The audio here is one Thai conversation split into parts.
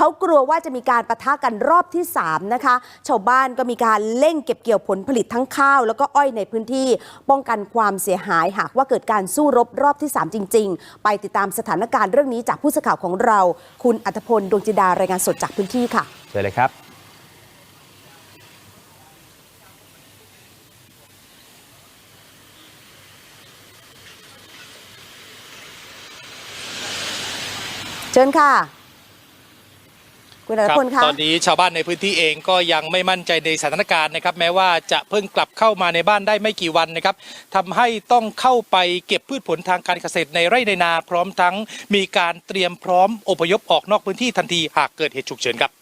เขากลัวว่าจะมีการประทะกันรอบที่ 3 นะคะ ชาวบ้านก็มีการเร่งเก็บเกี่ยวผลผลิตทั้งข้าว แล้วก็อ้อยในพื้นที่ ป้องกันความเสียหายหากว่าเกิดการสู้รบรอบที่ 3 จริง ๆ ไปติดตามสถานการณ์เรื่องนี้จากผู้สื่อข่าวของเรา คุณอัธพลดวงจินดารายงานสดจากพื้นที่ค่ะเชิญเลยครับเชิญค่ะ คุณอัธพลคะตอนนี้ชาวบ้านในพื้นที่เองก็ยังไม่มั่นใจในสถานการณ์นะครับ แม้ว่าจะเพิ่งกลับเข้ามาในบ้านได้ไม่กี่วันนะครับทำให้ต้องเข้าไปเก็บพืชผลทางการเกษตรในไร่ในนา พร้อมทั้งมีการเตรียมพร้อมอพยพออกนอกพื้นที่ทันทีหากเกิดเหตุฉุกเฉินครับ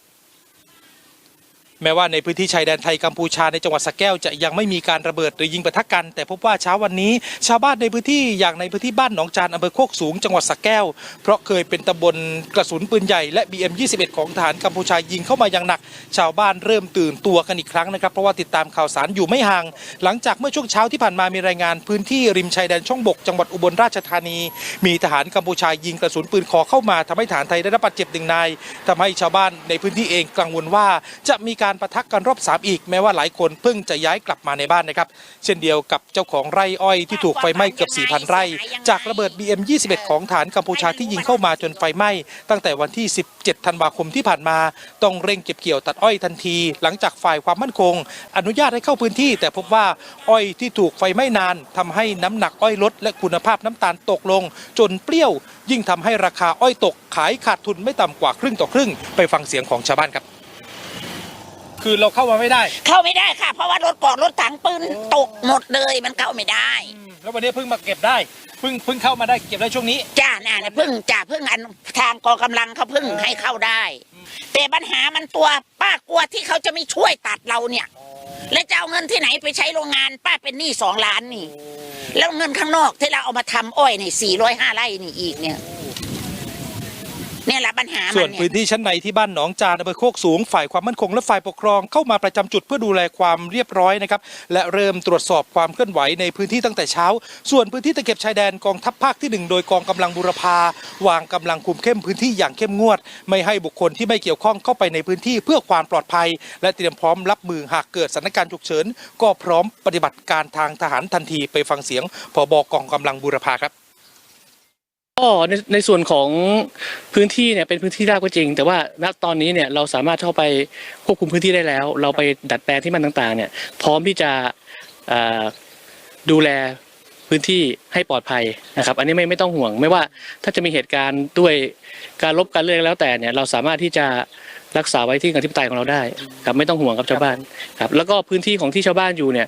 แม้ว่าในพื้นที่ชายแดนไทยกัมพูชาในจังหวัดสะแก้วจะยังไม่มีการระเบิดหรือยิงปะทะกัน แต่พบว่าเช้าวันนี้ ชาวบ้านในพื้นที่อย่างในพื้นที่บ้านหนองจานอำเภอโคกสูงจังหวัดสะแก้ว เพราะเคยเป็นตำบลกระสุนปืนใหญ่และ BM 21 ของทหารกัมพูชายิงเข้ามาอย่างหนัก ชาวบ้านเริ่มตื่นตัวกันอีกครั้งนะครับเพราะว่าติดตามข่าวสารอยู่ไม่ห่าง หลังจากเมื่อช่วงเช้าที่ผ่านมามีรายงานพื้นที่ริมชายแดนช่องบกจังหวัดอุบลราชธานี มีทหารกัมพูชายิงกระสุนปืนคอเข้ามาทำให้ทหารไทยได้รับบาดเจ็บหนึ่งนายทำให้ชาวบ้านในพื้นที่เองกังวลว่าจะมีการการประทะกันรอบสามอีกแม้ว่าหลายคนเพิ่งจะย้ายกลับมาในบ้านนะครับ เช่นเดียวกับเจ้าของไร่อ้อยที่ถูกไฟไหม้เกือบ 4,000 ไร่ จากระเบิด BM 21 ของฐานกัมพูชาที่ยิงเข้ามาจนไฟไหม้ตั้งแต่วันที่ 17 ธันวาคมที่ผ่านมา ต้องเร่งเก็บเกี่ยวตัดอ้อยทันที หลังจากฝ่ายความมั่นคง อนุญาตให้เข้าพื้นที่ แต่พบว่าอ้อยที่ถูกไฟไหม้นานทำให้น้ำหนักอ้อยลด และคุณภาพน้ำตาลตกลง จนเปรี้ยว ยิ่งทำให้ราคาอ้อยตกขายขาดทุนไม่ต่ำกว่าครึ่งต่อครึ่ง ไปฟังเสียงของชาวบ้านครับ คือเราเข้ามาไม่ได้ เข้าไม่ได้ค่ะ เพราะว่ารถกอดรถถังปืนตกหมดเลยมันเข้าไม่ได้ แล้ววันนี้เพิ่งมาเก็บได้เพิ่งเพิ่งเข้ามาได้เก็บได้ช่วงนี้จ้าน่ะเนี่ยเพิ่งจ้าเพิ่งอันทางกองกำลังเขาเพิ่งให้เข้าได้ แต่ปัญหามันตัวป้ากลัวที่เขาจะไม่ช่วยตัดเราเนี่ย และจะเอาเงินที่ไหนไปใช้โรงงานป้าเป็นหนี้สองล้านนี่ แล้วเงินข้างนอกที่เราเอามาทำอ้อยนี่สี่ร้อยห้าไร่นี่อีกเนี่ย เนี่ยแหละปัญหาส่มัวนนเนี่พื้นยที่ชั้นในที่บ้านหนองจานอำเภอโคกสูงฝ่ายความมั่นคงและฝ่ายปกครองเข้ามาประจำจุดเพื่อดูแลความเรียบร้อยนะครับและเริ่มตรวจสอบความเคลื่อนไหวในพื้นที่ตั้งแต่เช้า ส่วนพื้นที่ตะเข็บชายแดนกองทัพภาคที่หนึ่งโดยกองกำลังบุรพาวางกำลังคุมเข้มพื้นที่อย่างเข้มงวด ไม่ให้บุคคลที่ไม่เกี่ยวข้องเข้าไปในพื้นที่เพื่อความปลอดภัย และเตรียมพร้อมรับมือหากเกิดสถานการณ์ฉุกเฉินก็พร้อมปฏิบัติการทางทหารทันทีไปฟังเสียงผบกองกำลังบุรพาครับ ก็ในในส่วนของพื้นที่เนี่ยเป็นพื้นที่ราบก็จริง แต่ว่าณตอนนี้เนี่ยเราสามารถเข้าไปควบคุมพื้นที่ได้แล้ว เราไปดัดแปลงที่มันต่างๆ เนี่ย พร้อมที่จะดูแลพื้นที่ให้ปลอดภัยนะครับ อันนี้ไม่ไม่ต้องห่วง ไม่ว่าถ้าจะมีเหตุการณ์ด้วยการลบการเลือกแล้วแต่เนี่ยเราสามารถที่จะรักษาไว้ที่อธิปไตยของเราได้ครับไม่ต้องห่วงครับชาวบ้านครับแล้วก็พื้นที่ของที่ชาวบ้านอยู่เนี่ย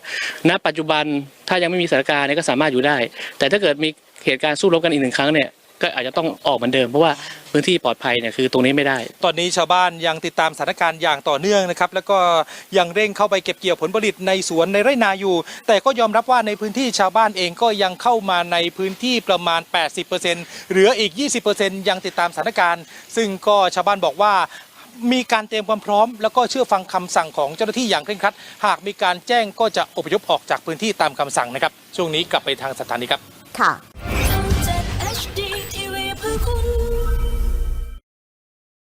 ณปัจจุบันถ้ายังไม่มีสถานการณ์เนี่ยก็สามารถอยู่ได้ แต่ถ้าเกิดมีเหตุการณ์สู้รบกันอีกหนึ่งครั้งเนี่ย ก็อาจจะต้องออกเหมือนเดิมเพราะว่าพื้นที่ปลอดภัยเนี่ยคือตรงนี้ไม่ได้ ตอนนี้ชาวบ้านยังติดตามสถานการณ์อย่างต่อเนื่องนะครับแล้วก็ยังเร่งเข้าไปเก็บเกี่ยวผลผลิตในสวนในไร่นาอยู่ แต่ก็ยอมรับว่าในพื้นที่ชาวบ้านเองก็ยังเข้ามาในพื้นที่ประมาณ 80%เหลืออีก 20%ยังติดตามสถานการณ์ ซึ่งก็ชาวบ้านบอกว่ามีการเตรียมความพร้อม แล้วก็เชื่อฟังคำสั่งของเจ้าหน้าที่อย่างเคร่งครัด หากมีการแจ้งก็จะอพยพออกจากพื้นที่ตามคำสั่งนะครับ ช่วงนี้กลับไปทางสถานีครับ ค่ะ